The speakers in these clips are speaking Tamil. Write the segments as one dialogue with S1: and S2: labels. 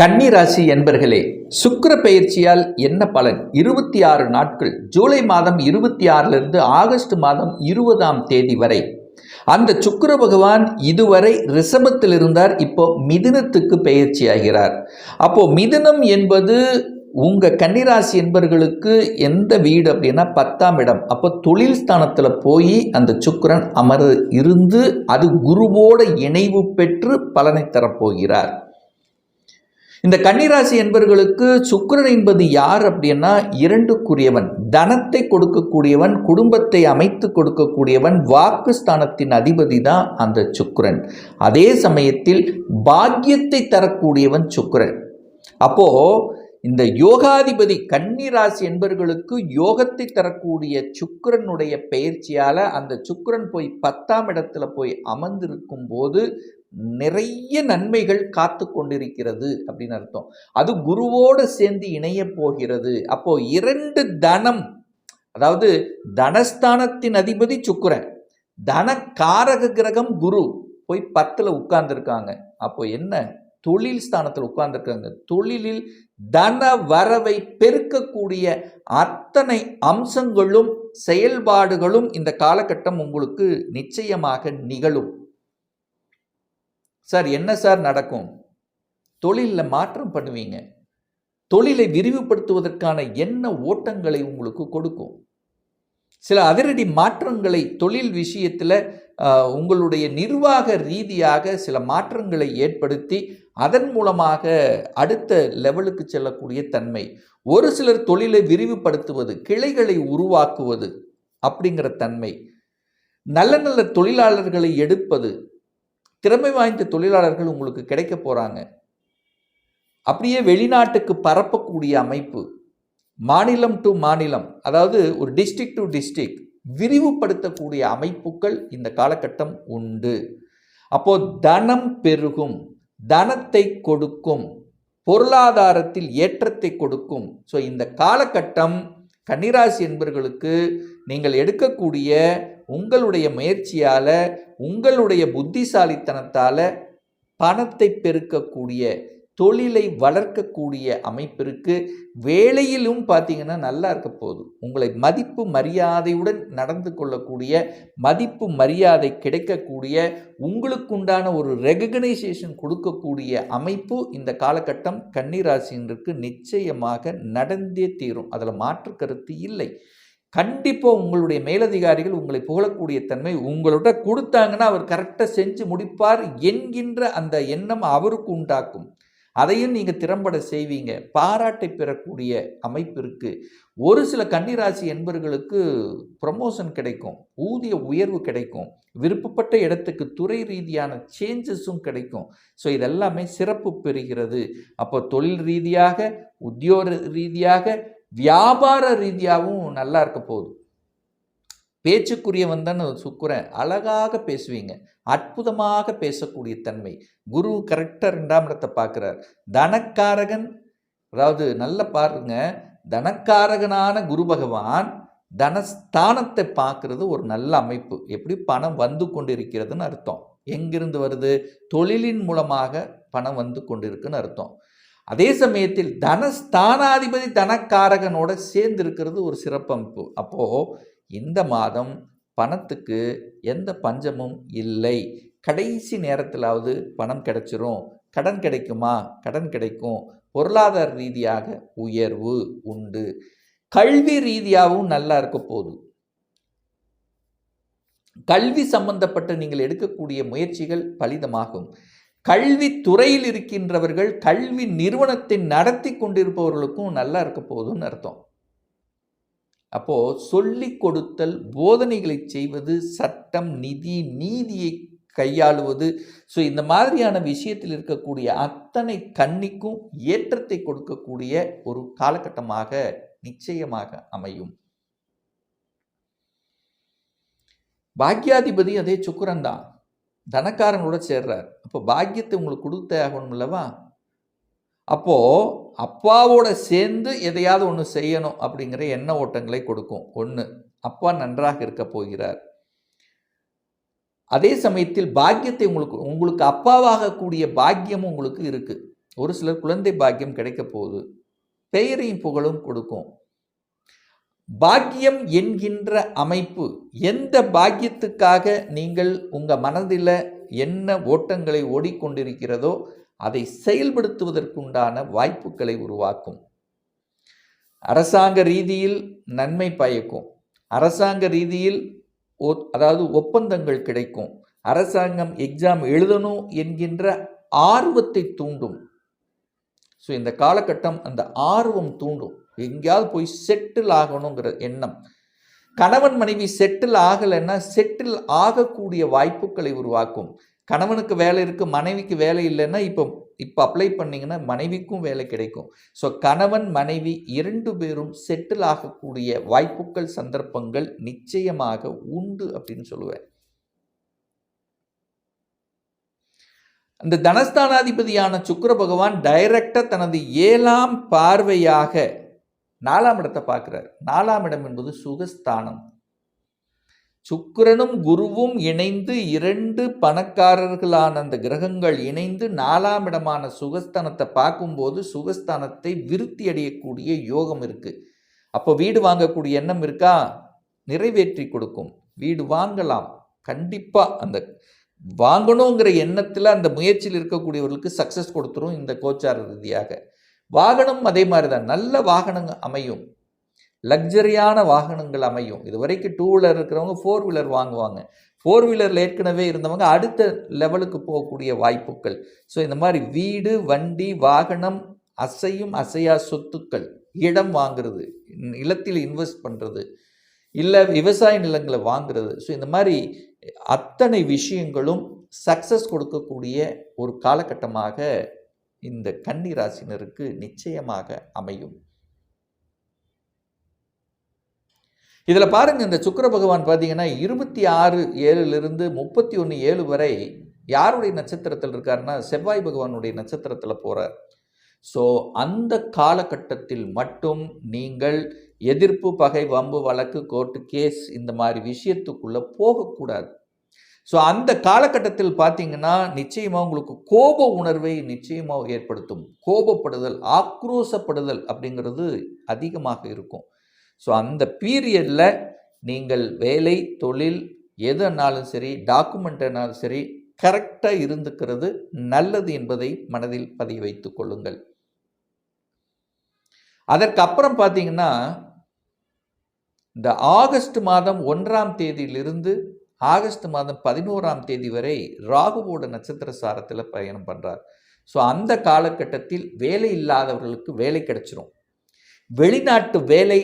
S1: கன்னிராசி என்பர்களே சுக்கர பயிற்சியால் என்ன பலன்? இருபத்தி ஆறு நாட்கள் ஜூலை மாதம் இருபத்தி ஆறிலிருந்து ஆகஸ்ட் மாதம் இருபதாம் தேதி வரை. அந்த சுக்கர பகவான் இதுவரை ரிஷபத்தில் இருந்தார் இப்போ மிதுனத்துக்கு பயிற்சி ஆகிறார் அப்போ மிதுனம் என்பது உங்க கன்னிராசி என்பர்களுக்கு எந்த வீடு அப்படின்னா பத்தாம் இடம். அப்போ தொழில் ஸ்தானத்தில் போய் அந்த சுக்கிரன் அமர் இருந்து அது குருவோட இணைவு பெற்று பலனை தரப்போகிறார். இந்த கன்னிராசி என்பர்களுக்கு சுக்கிரன் என்பது யார் அப்படின்னா இரண்டுக்குரியவன். தனத்தை கொடுக்கக்கூடியவன் குடும்பத்தை அமைத்து கொடுக்கக்கூடியவன் வாக்கு ஸ்தானத்தின் அதிபதி தான் அந்த சுக்கரன். அதே சமயத்தில் பாக்கியத்தை தரக்கூடியவன் சுக்கிரன். அப்போ இந்த யோகாதிபதி கன்னிராசி என்பர்களுக்கு யோகத்தை தரக்கூடிய சுக்கிரனுடைய பயிற்சியால் அந்த சுக்கிரன் போய் பத்தாம் இடத்துல போய் அமர்ந்திருக்கும் போது நிறைய நன்மைகள் காத்து கொண்டிருக்கிறது அப்படின்னு அர்த்தம். அது குருவோடு சேர்ந்து இணைய போகிறது. அப்போ இரண்டு தனம் அதாவது தனஸ்தானத்தின் அதிபதி சுக்கரன் தன காரக கிரகம் குரு போய் பத்தில் உட்கார்ந்துருக்காங்க. அப்போ என்ன? தொழில் ஸ்தானத்தில் உட்கார்ந்துருக்காங்க. தொழிலில் தன வரவை பெருக்கக்கூடிய அத்தனை அம்சங்களும் செயல்பாடுகளும் இந்த காலகட்டம் உங்களுக்கு நிச்சயமாக நிகழும். சார் என்ன சார் நடக்கும்? தொழிலில் மாற்றம் பண்ணுவீங்க. தொழிலை விரிவுபடுத்துவதற்கான என்ன ஓட்டங்களை உங்களுக்கு கொடுக்கும்? சில அதிரடி மாற்றங்களை தொழில் விஷயத்தில் உங்களுடைய நிர்வாக ரீதியாக சில மாற்றங்களை ஏற்படுத்தி அதன் மூலமாக அடுத்த லெவலுக்கு செல்லக்கூடிய தன்மை. ஒரு சிலர் தொழிலை விரிவுபடுத்துவது கிளைகளை உருவாக்குவது அப்படிங்கிற தன்மை. நல்ல நல்ல தொழிலாளர்களை எடுப்பது திறமை வாய்ந்த தொழிலாளர்கள் உங்களுக்கு கிடைக்க போகிறாங்க அப்படியே வெளிநாட்டுக்கு பரப்பக்கூடிய அமைப்பு மாநிலம் டு மாநிலம் அதாவது ஒரு டிஸ்ட்ரிக்ட் டு டிஸ்ட்ரிக்ட் விரிவுபடுத்தக்கூடிய அமைப்புகள் இந்த காலகட்டம் உண்டு. அப்போ தனம் பெருகும் தனத்தை கொடுக்கும் பொருளாதாரத்தில் ஏற்றத்தை கொடுக்கும். ஸோ இந்த காலகட்டம் கன்னிராசி என்பவர்களுக்கு நீங்கள் எடுக்கக்கூடிய உங்களுடைய முயற்சியால் உங்களுடைய புத்திசாலித்தனத்தால் பணத்தை பெருக்கக்கூடிய தொழிலை வளர்க்கக்கூடிய அமைப்பிற்கு வேலையிலும் பார்த்தீங்கன்னா நல்லா இருக்க போகுது. உங்களை மதிப்பு மரியாதையுடன் நடந்து கொள்ளக்கூடிய மதிப்பு மரியாதை கிடைக்கக்கூடிய உங்களுக்குண்டான ஒரு ரெகக்னைசேஷன் கொடுக்கக்கூடிய அமைப்பு இந்த காலகட்டம் கன்னிராசினருக்கு நிச்சயமாக நடந்தே தீரும். அதில் மாற்று கருத்து இல்லை. கண்டிப்பாக உங்களுடைய மேலதிகாரிகள் உங்களை புகழக்கூடிய தன்மை உங்களோட கொடுத்தாங்கன்னா அவர் கரெக்டாக செஞ்சு முடிப்பார் என்கின்ற அந்த எண்ணம் அவருக்கு உண்டாக்கும். அதையும் நீங்கள் திறம்பட செய்வீங்க. பாராட்டை பெறக்கூடிய அமைப்பு இருக்குது ஒரு சில கன்னிராசி என்பர்களுக்கு ப்ரமோஷன் கிடைக்கும். ஊதிய உயர்வு கிடைக்கும். விருப்பப்பட்ட இடத்துக்கு துறை ரீதியான சேஞ்சஸும் கிடைக்கும். ஸோ இதெல்லாமே சிறப்பு பெறுகிறது. அப்போ தொழில் ரீதியாக உத்தியோக ரீதியாக வியாபார ரீதியாகவும் நல்லா இருக்க போகுது. பேச்சுக்குரியவன் தான் சுக்குரன் அழகாக பேசுவீங்க. அற்புதமாக பேசக்கூடிய தன்மை. குரு கரெக்டாக ரெண்டாம் இடத்தை பார்க்குறார். தனக்காரகன் அதாவது நல்ல பாருங்க. தனக்காரகனான குரு பகவான் தனஸ்தானத்தை பார்க்கறது ஒரு நல்ல அமைப்பு. எப்படி பணம் வந்து கொண்டிருக்கிறதுன்னு அர்த்தம். எங்கிருந்து வருது? தொழிலின் மூலமாக பணம் வந்து கொண்டிருக்குன்னு அர்த்தம். அதே சமயத்தில் தனஸ்தானாதிபதி தனக்காரகனோட சேர்ந்து இருக்கிறது ஒரு சிறப்பமைப்பு. அப்போது இந்த மாதம் பணத்துக்கு எந்த பஞ்சமும் இல்லை. கடைசி நேரத்திலாவது பணம் கிடைச்சிரும். கடன் கிடைக்குமா? கடன் கிடைக்கும். பொருளாதார ரீதியாக உயர்வு உண்டு. கல்வி ரீதியாகவும் நல்லா இருக்க போகுது. கல்வி சம்பந்தப்பட்ட நீங்கள் எடுக்கக்கூடிய முயற்சிகள் பலிதமாகும். கல்வி துறையில் இருக்கின்றவர்கள் கல்வி நிறுவனத்தை நடத்தி கொண்டிருப்பவர்களுக்கும் நல்லா இருக்க போகுதுன்னு அர்த்தம். அப்போது சொல்லி கொடுத்தல் போதனைகளை செய்வது சட்டம் நிதி நீதியை கையாளுவது ஸோ இந்த மாதிரியான விஷயத்தில் இருக்கக்கூடிய அத்தனை கண்ணிக்கும் ஏற்றத்தை கொடுக்கக்கூடிய ஒரு காலகட்டமாக நிச்சயமாக அமையும். பாக்யாதிபதி அதே சுக்கரன் தான் தனக்காரங்களோட சேர்றார். அப்போ பாக்கியத்தை உங்களுக்கு கொடுத்தே ஆகணும் இல்லவா அப்போது அப்பாவோட சேர்ந்து எதையாவது ஒன்று செய்யணும் அப்படிங்கிற எண்ண ஓட்டங்களை கொடுக்கும். ஒன்று அப்பா நன்றாக இருக்க போகிறார். அதே சமயத்தில் பாக்கியத்தை உங்களுக்கு உங்களுக்கு அப்பாவாக கூடிய பாக்கியமும் உங்களுக்கு இருக்குது ஒரு சிலர் குழந்தை பாக்கியம் கிடைக்க போகுது. பெயரையும் புகழும் கொடுக்கும். பாக்கியம் என்கின்ற அமைப்பு எந்த பாக்கியத்துக்காக நீங்கள் உங்கள் மனதில் என்ன ஓட்டங்களை ஓடிக்கொண்டிருக்கிறதோ அதை செயல்படுத்துவதற்குண்டான வாய்ப்புகளை உருவாக்கும். அரசாங்க ரீதியில் நன்மை பயக்கும். அரசாங்க ரீதியில் அதாவது ஒப்பந்தங்கள் கிடைக்கும். அரசாங்கம் எக்ஸாம் எழுதணும் என்கின்ற ஆர்வத்தை தூண்டும். ஸோ இந்த காலகட்டம் அந்த ஆர்வம் தூண்டும். எங்கேயாவது போய் செட்டில் ஆகணுங்கிற எண்ணம். கணவன் மனைவி செட்டில் ஆகலைன்னா செட்டில் ஆகக்கூடிய வாய்ப்புகளை உருவாக்கும். கணவனுக்கு வேலை இருக்குது மனைவிக்கு வேலை இல்லைன்னா இப்போ இப்போ அப்ளை பண்ணிங்கன்னா மனைவிக்கும் வேலை கிடைக்கும். ஸோ கணவன் மனைவி இரண்டு பேரும் செட்டில் ஆகக்கூடிய வாய்ப்புகள் சந்தர்ப்பங்கள் நிச்சயமாக உண்டு அப்படின்னு சொல்லுவேன். அந்த தனஸ்தானாதிபதியான சுக்கர பகவான் டைரக்டாக தனது ஏழாம் பார்வையாக நாலாம் இடத்தை பார்க்குறார். நாலாம் இடம் என்பது சுகஸ்தானம். சுக்கிரனும் குருவும் இணைந்து இரண்டு பணக்காரர்களான அந்த கிரகங்கள் இணைந்து நாலாம் இடமான சுகஸ்தானத்தை பார்க்கும்போது சுகஸ்தானத்தை விருத்தி அடையக்கூடிய யோகம் இருக்குது அப்போ வீடு வாங்கக்கூடிய எண்ணம் இருக்கா? நிறைவேற்றி கொடுக்கும். வீடு வாங்கலாம். கண்டிப்பாக அந்த வாங்கணுங்கிற எண்ணத்தில் அந்த முயற்சியில் இருக்கக்கூடியவர்களுக்கு சக்ஸஸ் கொடுத்துரும் இந்த கோச்சார ரீதியாக. வாகனம் அதே மாதிரி தான் நல்ல வாகனங்கள் அமையும். லக்ஸரியான வாகனங்கள் அமையும். இது வரைக்கும் டூ வீலர் இருக்கிறவங்க ஃபோர் வீலர் வாங்குவாங்க. ஃபோர் வீலரில் ஏற்கனவே இருந்தவங்க அடுத்த லெவலுக்கு போகக்கூடிய வாய்ப்புகள். ஸோ இந்த மாதிரி வீடு வண்டி வாகனம் அசையும் அசையா சொத்துக்கள் இடம் வாங்குறது நிலத்தில் இன்வெஸ்ட் பண்ணுறது இல்லை விவசாய நிலங்களை வாங்குறது. ஸோ இந்த மாதிரி அத்தனை விஷயங்களும் சக்ஸஸ் கொடுக்கக்கூடிய ஒரு காலகட்டமாக இந்த கன்னி ராசினருக்கு நிச்சயமாக அமையும். இதில் பாருங்கள் இந்த சுக்கர பகவான் பார்த்தீங்கன்னா இருபத்தி ஆறு ஏழுலேருந்து முப்பத்தி ஒன்று ஏழு வரை யாருடைய நட்சத்திரத்தில் இருக்காருன்னா செவ்வாய் பகவானுடைய நட்சத்திரத்தில் போகிறார் ஸோ அந்த காலகட்டத்தில் மட்டும் நீங்கள் எதிர்ப்பு பகை வம்பு வழக்கு கோர்ட்டு கேஸ் இந்த மாதிரி விஷயத்துக்குள்ளே போகக்கூடாது. ஸோ அந்த காலகட்டத்தில் பார்த்தீங்கன்னா நிச்சயமாக உங்களுக்கு கோப உணர்வை நிச்சயமாக ஏற்படுத்தும். கோபப்படுதல் ஆக்ரோசப்படுதல் அப்படிங்கிறது அதிகமாக இருக்கும். ஸோ அந்த பீரியடில் நீங்கள் வேலை தொழில் எதுனாலும் சரி டாக்குமெண்ட்னாலும் சரி கரெக்டாக இருந்துக்கிறது நல்லது என்பதை மனதில் பதிய வைத்து கொள்ளுங்கள். அதற்கு அப்புறம் பார்த்தீங்கன்னா இந்த ஆகஸ்ட் மாதம் ஒன்றாம் தேதியிலிருந்து ஆகஸ்ட் மாதம் பதினோராம் தேதி வரை ராகுவோட நட்சத்திர சாரத்தில் பயணம் பண்ணுறார் ஸோ அந்த காலகட்டத்தில் வேலை இல்லாதவர்களுக்கு வேலை கிடைச்சிரும். வெளிநாட்டு வேலை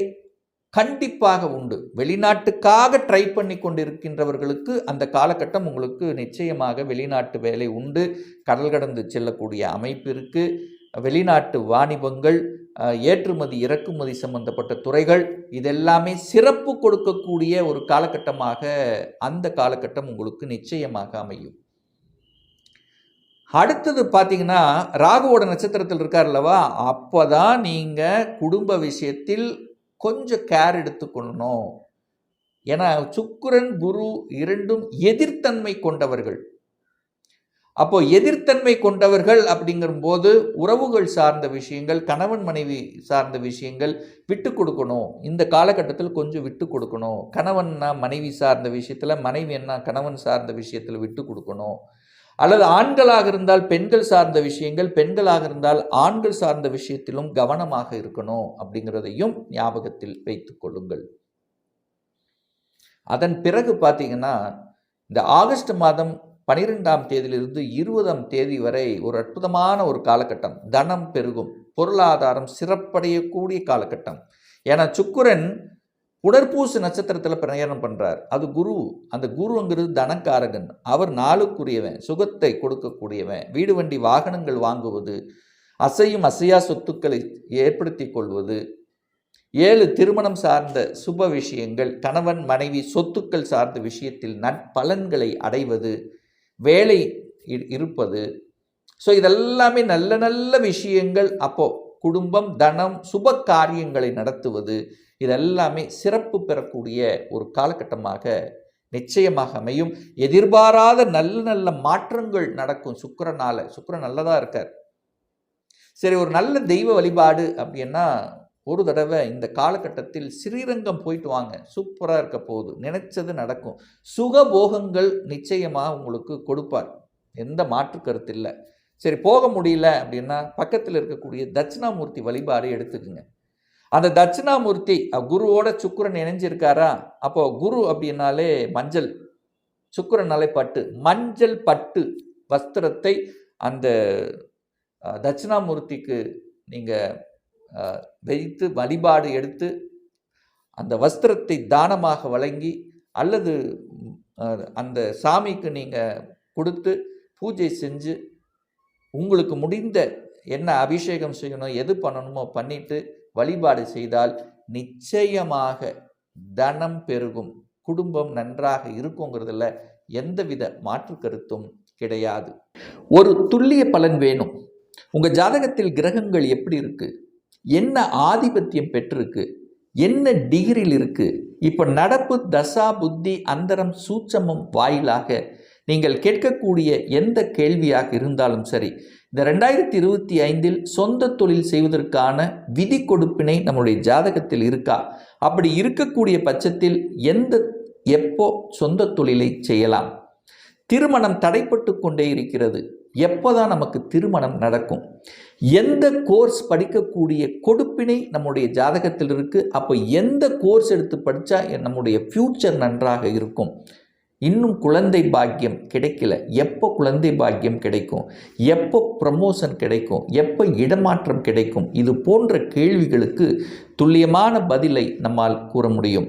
S1: கண்டிப்பாக உண்டு. வெளிநாட்டுக்காக ட்ரை பண்ணி கொண்டிருக்கின்றவர்களுக்கு அந்த காலகட்டம் உங்களுக்கு நிச்சயமாக வெளிநாட்டு வேலை உண்டு. கடல் கடந்து செல்லக்கூடிய அமைப்பு இருக்குது வெளிநாட்டு வாணிபங்கள் ஏற்றுமதி இறக்குமதி சம்பந்தப்பட்ட துறைகள் இதெல்லாமே சிறப்பு கொடுக்கக்கூடிய ஒரு காலகட்டமாக அந்த காலகட்டம் உங்களுக்கு நிச்சயமாக அமையும். அடுத்தது பார்த்தீங்கன்னா ராகுவோட நட்சத்திரத்தில் இருக்கார் அல்லவா? அப்போ தான் நீங்கள் குடும்ப விஷயத்தில் கொஞ்சம் கேர் எடுத்துக்கொள்ளணும். ஏன்னா சுக்கரன் குரு இரண்டும் எதிர்த்தன்மை கொண்டவர்கள். அப்போ எதிர்த்தன்மை கொண்டவர்கள் அப்படிங்கும்போது உறவுகள் சார்ந்த விஷயங்கள் கணவன் மனைவி சார்ந்த விஷயங்கள் விட்டு கொடுக்கணும். இந்த காலகட்டத்தில் கொஞ்சம் விட்டு கொடுக்கணும். கணவன்னா மனைவி சார்ந்த விஷயத்தில் மனைவி என்ன கணவன் சார்ந்த விஷயத்தில் விட்டு கொடுக்கணும். அல்லது ஆண்களாக இருந்தால் பெண்கள் சார்ந்த விஷயங்கள் பெண்களாக இருந்தால் ஆண்கள் சார்ந்த விஷயத்திலும் கவனமாக இருக்கணும் அப்படிங்கிறதையும் ஞாபகத்தில் வைத்து கொள்ளுங்கள். அதன் பிறகு பார்த்தீங்கன்னா இந்த ஆகஸ்ட் மாதம் பனிரெண்டாம் தேதியிலிருந்து இருபதாம் தேதி வரை ஒரு அற்புதமான ஒரு காலகட்டம். தனம் பெருகும். பொருளாதாரம் சிறப்படையக்கூடிய காலகட்டம். ஏன்னா சுக்குரன் உடற்பூசு நட்சத்திரத்தில் பிரயாணம் பண்ணுறார் அது குரு. அந்த குருங்கிறது தனக்காரகன். அவர் நாளுக்குரியவன். சுகத்தை கொடுக்கக்கூடியவன். வீடு வண்டி வாகனங்கள் வாங்குவது. அசையும் அசையா சொத்துக்களை ஏற்படுத்தி கொள்வது. ஏழு திருமணம் சார்ந்த சுப விஷயங்கள். கணவன் மனைவி சொத்துக்கள் சார்ந்த விஷயத்தில் நட்பலன்களை அடைவது. வேலை இருப்பது. ஸோ இதெல்லாமே நல்ல நல்ல விஷயங்கள். அப்போது குடும்பம் தனம் சுப காரியங்களை நடத்துவது இதெல்லாமே சிறப்பு பெறக்கூடிய ஒரு காலகட்டமாக நிச்சயமாக அமையும். எதிர்பாராத நல்ல நல்ல மாற்றங்கள் நடக்கும். சுக்கரனால் சுக்கரன் நல்லதாக இருக்கார். சரி ஒரு நல்ல தெய்வ வழிபாடு அப்படின்னா ஒரு தடவை இந்த காலகட்டத்தில் ஸ்ரீரங்கம் போயிட்டு வாங்க. சூப்பராக இருக்க போகுது. நினைச்சது நடக்கும். சுகபோகங்கள் நிச்சயமாக உங்களுக்கு கொடுப்பார். எந்த மாற்று கருத்து இல்லை. சரி போக முடியல அப்படின்னா பக்கத்தில் இருக்கக்கூடிய தட்சிணாமூர்த்தி வழிபாடு எடுத்துக்குங்க. அந்த தட்சிணாமூர்த்தி குருவோட சுக்கிரன் இணைஞ்சிருக்காரா? அப்போ குரு அப்படின்னாலே மஞ்சள். சுக்கிரனாலே பட்டு. மஞ்சள் பட்டு வஸ்திரத்தை அந்த தட்சிணாமூர்த்திக்கு நீங்கள் வைத்து வழிபாடு எடுத்து அந்த வஸ்திரத்தை தானமாக வழங்கி அல்லது அந்த சாமிக்கு நீங்கள் கொடுத்து பூஜை செஞ்சு உங்களுக்கு முடிந்த என்ன அபிஷேகம் செய்யணும் எது பண்ணணுமோ பண்ணிட்டு வழிபாடு செய்தால் நிச்சயமாக தனம் பெருகும் குடும்பம் நன்றாக இருக்குங்கிறதுல எந்தவித மாற்று கருத்தும் கிடையாது. ஒரு துல்லிய பலன் வேணும். உங்கள் ஜாதகத்தில் கிரகங்கள் எப்படி இருக்குது என்ன ஆதிபத்தியம் பெற்றிருக்கு? என்ன டிகிரியில் இருக்குது இப்போ நடப்பு தசா புத்தி அந்தரம் சூட்சமம் வாயிலாக நீங்கள் கேட்கக்கூடிய எந்த கேள்வியாக இருந்தாலும் சரி இந்த ரெண்டாயிரத்தி இருபத்தி ஐந்தில் சொந்த தொழில் செய்வதற்கான விதி கொடுப்பினை நம்முடைய ஜாதகத்தில் இருக்கா? அப்படி இருக்கக்கூடிய பட்சத்தில் எந்த எப்போ சொந்த தொழிலை செய்யலாம்? திருமணம் தடைப்பட்டு கொண்டே இருக்கிறது. எப்போதான் நமக்கு திருமணம் நடக்கும்? எந்த கோர்ஸ் படிக்கக்கூடிய கொடுப்பினை நம்முடைய ஜாதகத்தில் இருக்குது அப்போ எந்த கோர்ஸ் எடுத்து படித்தா நம்முடைய ஃப்யூச்சர் நன்றாக இருக்கும்? இன்னும் குழந்தை பாக்கியம் கிடைக்கல. எப்போ குழந்தை பாக்கியம் கிடைக்கும்? எப்போ ப்ரமோஷன் கிடைக்கும்? எப்போ இடமாற்றம் கிடைக்கும்? இது போன்ற கேள்விகளுக்கு துல்லியமான பதிலை நம்மால் கூற முடியும்.